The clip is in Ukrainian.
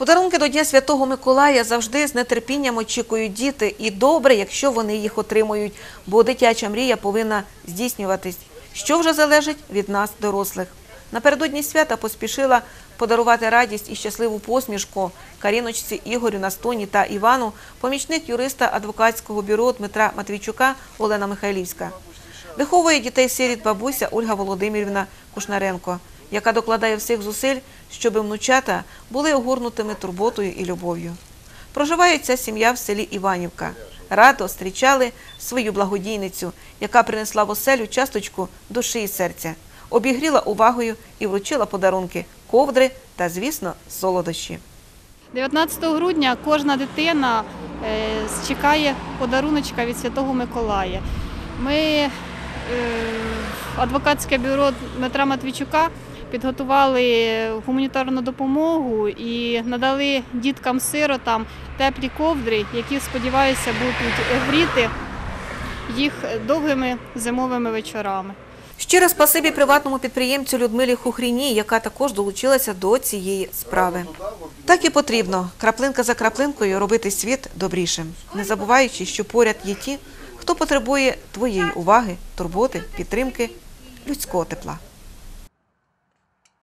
Подарунки до Дня Святого Миколая завжди з нетерпінням очікують діти, і добре, якщо вони їх отримують, бо дитяча мрія повинна здійснюватись, що вже залежить від нас, дорослих. Напередодні свята поспішила подарувати радість і щасливу посмішку Каріночці Ігорю Настоні та Івану, помічник юриста адвокатського бюро Дмитра Матвійчука Олена Михайлівська. Виховує дітей сиріт бабуся Ольга Володимирівна Кушнаренко, яка докладає всіх зусиль, щоб внучата були огорнутими турботою і любов'ю. Проживає ця сім'я в селі Іванівка. Радо зустрічали свою благодійницю, яка принесла в оселю часточку душі і серця, обігріла увагою і вручила подарунки, ковдри та, звісно, солодощі. 19 грудня кожна дитина е, чекає подаруночка від Святого Миколая. Ми, е, адвокатське бюро Дмитра Матвійчука, підготували гуманітарну допомогу і надали діткам-сиротам теплі ковдри, які, сподіваюся, будуть гріти їх довгими зимовими вечорами. Щиро спасибі приватному підприємцю Людмилі Хухріні, яка також долучилася до цієї справи. Так і потрібно краплинка за краплинкою робити світ добрішим, не забуваючи, що поряд є ті, хто потребує твоєї уваги, турботи, підтримки, людського тепла.